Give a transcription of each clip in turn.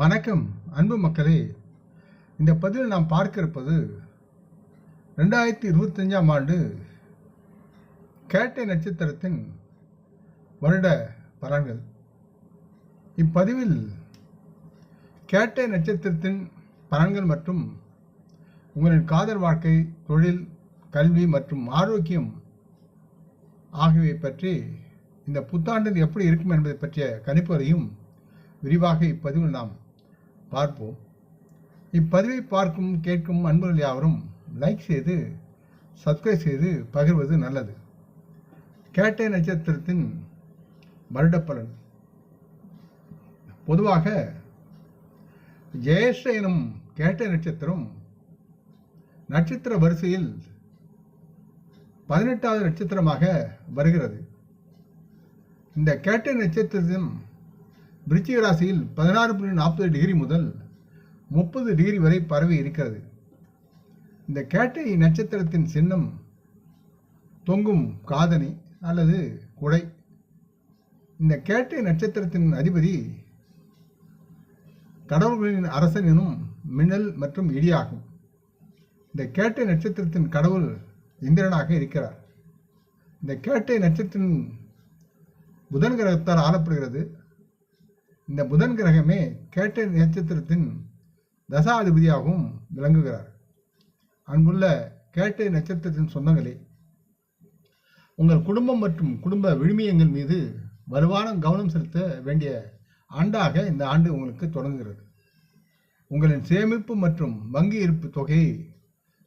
வணக்கம் அன்பு மக்களே. இந்த பதிவில் நாம் பார்க்க இருப்பது ரெண்டாயிரத்தி இருபத்தஞ்சாம் ஆண்டு கேட்டை நட்சத்திரத்தின் வருட பலன்கள். இப்பதிவில் கேட்டை நட்சத்திரத்தின் பலன்கள் மற்றும் உங்களின் காதல் வாழ்க்கை தொழில் கல்வி மற்றும் ஆரோக்கியம் ஆகியவை பற்றி இந்த புத்தாண்டில் எப்படி இருக்கும் என்பதை பற்றிய கணிப்புகளையும் விரிவாக இப்பதிவில் நாம் பார்ப்போம். இப்பதிவை பார்க்கும் கேட்கும் அன்பர்கள் யாவரும் லைக் செய்து சப்ஸ்கிரைப் செய்து பகிர்வது நல்லது. கேட்டை நட்சத்திரத்தின் வருடப்பலன். பொதுவாக ஜெயேஷ்ட எனும் கேட்டை நட்சத்திரம் நட்சத்திர வரிசையில் பதினெட்டாவது நட்சத்திரமாக வருகிறது. இந்த கேட்டை நட்சத்திரத்தின் விருச்சிக ராசியில் பதினாறு புள்ளி நாற்பது டிகிரி முதல் முப்பது டிகிரி வரை பரவி இருக்கிறது. இந்த கேட்டை நட்சத்திரத்தின் சின்னம் தொங்கும் காதணி அல்லது குடை. இந்த கேட்டை நட்சத்திரத்தின் அதிபதி கடவுள்களின் அரசன் எனும் மின்னல் மற்றும் இடியாகும். இந்த கேட்டை நட்சத்திரத்தின் கடவுள் இந்திரனாக இருக்கிறார். இந்த கேட்டை நட்சத்திரத்தின் புதன் கிரகத்தால் ஆளப்படுகிறது. இந்த புதன் கிரகமே கேட்ட நட்சத்திரத்தின் தசாதிபதியாகவும் விளங்குகிறார். அன்புள்ள கேட்டை நட்சத்திரத்தின் சொந்தங்களே உங்கள் குடும்பம் மற்றும் குடும்ப விழுமியங்கள் மீது வலுவான கவனம் செலுத்த வேண்டிய ஆண்டாக இந்த ஆண்டு உங்களுக்கு தொடங்குகிறது. உங்களின் சேமிப்பு மற்றும் வங்கி இருப்பு தொகையை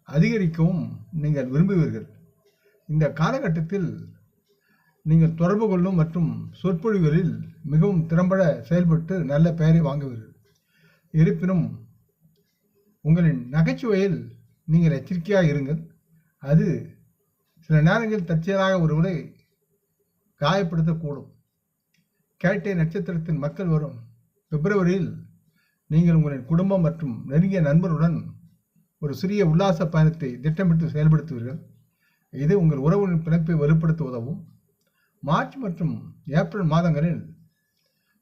அதிகரிக்கவும் நீங்கள் விரும்புவீர்கள். இந்த காலகட்டத்தில் நீங்கள் தொடர்பு கொள்ளும் மற்றும் சொற்பொழிவுகளில் மிகவும் திறம்பட செயல்பட்டு நல்ல பெயரை வாங்குவீர்கள். இருப்பினும் உங்களின் நகைச்சுவையில் நீங்கள் எச்சரிக்கையாக இருங்கள். அது சில நேரங்களில் தற்செயலாக ஒருவரை காயப்படுத்தக்கூடும். கேட்டை நட்சத்திரத்தின் மக்கள் வரும் பிப்ரவரியில் நீங்கள் உங்களின் குடும்பம் மற்றும் நெருங்கிய நண்பருடன் ஒரு சிறிய உல்லாச பயணத்தை திட்டமிட்டு செயல்படுத்துவீர்கள். இது உங்கள் உறவுகளின் பிணைப்பை வலுப்படுத்த உதவும். மார்ச் மற்றும் ஏப்ரல் மாதங்களில்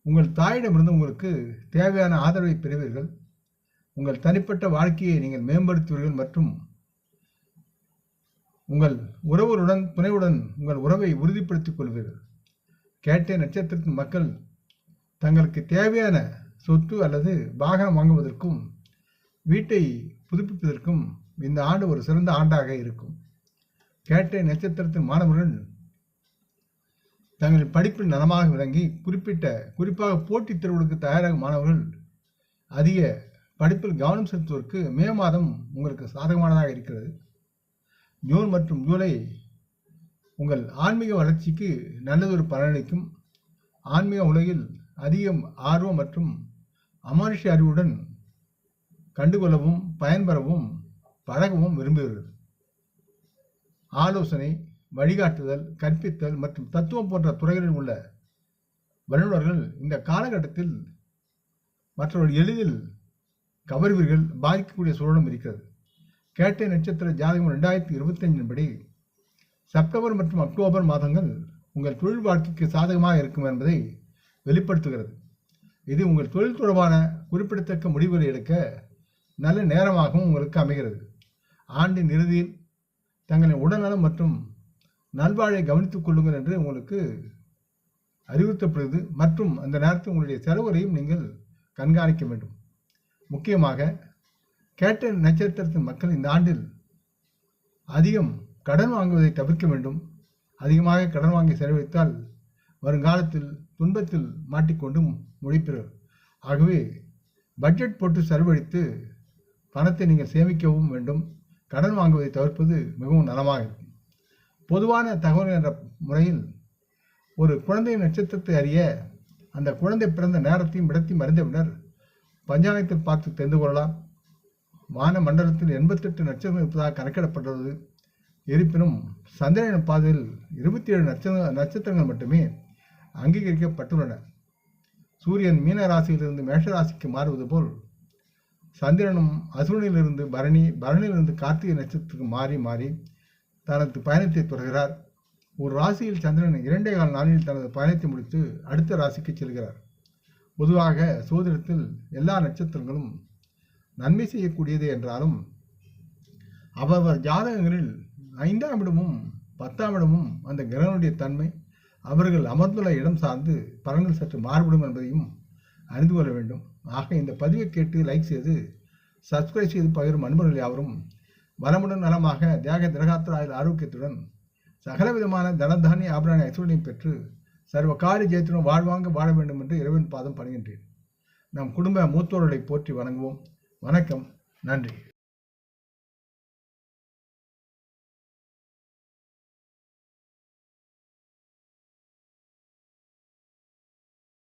உங்கள் தாயிடமிருந்து உங்களுக்கு தேவையான ஆதரவை பெறுவீர்கள். உங்கள் தனிப்பட்ட வாழ்க்கையை நீங்கள் மேம்படுத்துவீர்கள் மற்றும் உங்கள் உறவுடன் துணைவுடன் உங்கள் உறவை உறுதிப்படுத்திக் கொள்வீர்கள். கேட்டை நட்சத்திரத்தின் மக்கள் தங்களுக்கு தேவையான சொத்து அல்லது வாகனம் வாங்குவதற்கும் வீட்டை புதுப்பிப்பதற்கும் இந்த ஆண்டு ஒரு சிறந்த ஆண்டாக இருக்கும். கேட்டை நட்சத்திரத்தின் மாணவர்கள் தங்களின் படிப்பில் நலமாக விளங்கி குறிப்பிட்ட குறிப்பாக போட்டித் தேர்வுகளுக்கு தயாராகும் மாணவர்கள் அதிக படிப்பில் கவனம் செலுத்துவதற்கு மே மாதம் உங்களுக்கு சாதகமானதாக இருக்கிறது. ஜூன் மற்றும் ஜூலை உங்கள் ஆன்மீக வளர்ச்சிக்கு நல்லதொரு பலனளிக்கும். ஆன்மீக உலகில் அதிகம் ஆர்வம் மற்றும் அமானுஷ்ய அறிவுடன் கண்டுகொள்ளவும் பயன்பெறவும் பழகவும் விரும்புகிறது. ஆலோசனை வழிகாட்டுதல் கற்பித்தல் மற்றும் தத்துவம் போன்ற துறைகளில் உள்ள வல்லுநர்கள் இந்த காலகட்டத்தில் மற்றவர்கள் எளிதில் கவர்வீர்கள் பாதிக்கக்கூடிய சூழலும் இருக்கிறது. கேட்டை நட்சத்திர ஜாதகம் ரெண்டாயிரத்தி இருபத்தஞ்சின் படி செப்டம்பர் மற்றும் அக்டோபர் மாதங்கள் உங்கள் தொழில் வாழ்க்கைக்கு சாதகமாக இருக்கும் என்பதை வெளிப்படுத்துகிறது. இது உங்கள் தொழில் தொடர்பான குறிப்பிடத்தக்க முடிவுகளை எடுக்க நல்ல நேரமாகவும் உங்களுக்கு அமைகிறது. ஆண்டின் இறுதியில் தங்களின் உடல்நலம் மற்றும் நல்வாழை கவனித்துக் கொள்ளுங்கள் என்று உங்களுக்கு அறிவுறுத்தப்படுகிறது. மற்றும் அந்த நேரத்தில் உங்களுடைய செலவுகளையும் நீங்கள் கண்காணிக்க வேண்டும். முக்கியமாக கேட்ட நட்சத்திரத்தின் மக்கள் இந்த ஆண்டில் அதிகம் கடன் வாங்குவதை தவிர்க்க வேண்டும். அதிகமாக கடன் வாங்கி செலவழித்தால் வருங்காலத்தில் துன்பத்தில் மாட்டிக்கொண்டு முழிப்பீர்கள் ஆகவே பட்ஜெட் போட்டு செலவழித்து பணத்தை நீங்கள் சேமிக்கவும் வேண்டும். கடன் வாங்குவதை தவிர்ப்பது மிகவும் நலமாக இருக்கும் பொதுவான தகவல் என்ற முறையில் ஒரு குழந்தை நட்சத்திரத்தை அறிய அந்த குழந்தை பிறந்த நேரத்தையும் இடத்தையும் அறிந்த பின்னர் பஞ்சாங்கத்தில் பார்த்து தெரிந்து கொள்ளலாம். வான மண்டலத்தில் எண்பத்தெட்டு நட்சத்திரம் இருப்பதாக கணக்கிடப்பட்டுள்ளது. இருப்பினும் சந்திரன பாதையில் இருபத்தி ஏழு நட்சத்திர நட்சத்திரங்கள் மட்டுமே அங்கீகரிக்கப்பட்டுள்ளன. சூரியன் மீன ராசியிலிருந்து மேஷ ராசிக்கு மாறுவது போல் சந்திரனும் அசுரனிலிருந்து பரணி பரணியிலிருந்து கார்த்திகை நட்சத்திரத்துக்கு மாறி மாறி தனது பயணத்தை தொடர்கிறார். ஒரு ராசியில் சந்திரன் இரண்டே கால் நாளில் தனது பயணத்தை முடித்து அடுத்த ராசிக்கு செல்கிறார். பொதுவாக சோதிடத்தில் எல்லா நட்சத்திரங்களும் நன்மை செய்யக்கூடியது என்றாலும் அவரவர் ஜாதகங்களில் ஐந்தாம் இடமும் பத்தாம் இடமும் அந்த கிரகனுடைய தன்மை அவர்கள் அமர்ந்துள்ள இடம் சார்ந்து பலன்கள் சற்று மாறுபடும் என்பதையும் அறிந்து கொள்ள வேண்டும். ஆக இந்த பதிவை கேட்டு லைக் செய்து சப்ஸ்கிரைப் செய்து பகிரும் அன்பர்கள் யாவரும் வளமுடன் நலமாக தியாக திரகாத்திராயில் ஆரோக்கியத்துடன் சகல விதமான தனதானிய ஆபரண ஐஸ்வர்யம் பெற்று சர்வ காரி ஜெயத்துடன் வாழ்வாங்க வாழ வேண்டும் என்று இறைவன் பாதம் பணிகின்றேன். நம் குடும்ப மூத்தோர்களை போற்றி வணங்குவோம். வணக்கம். நன்றி.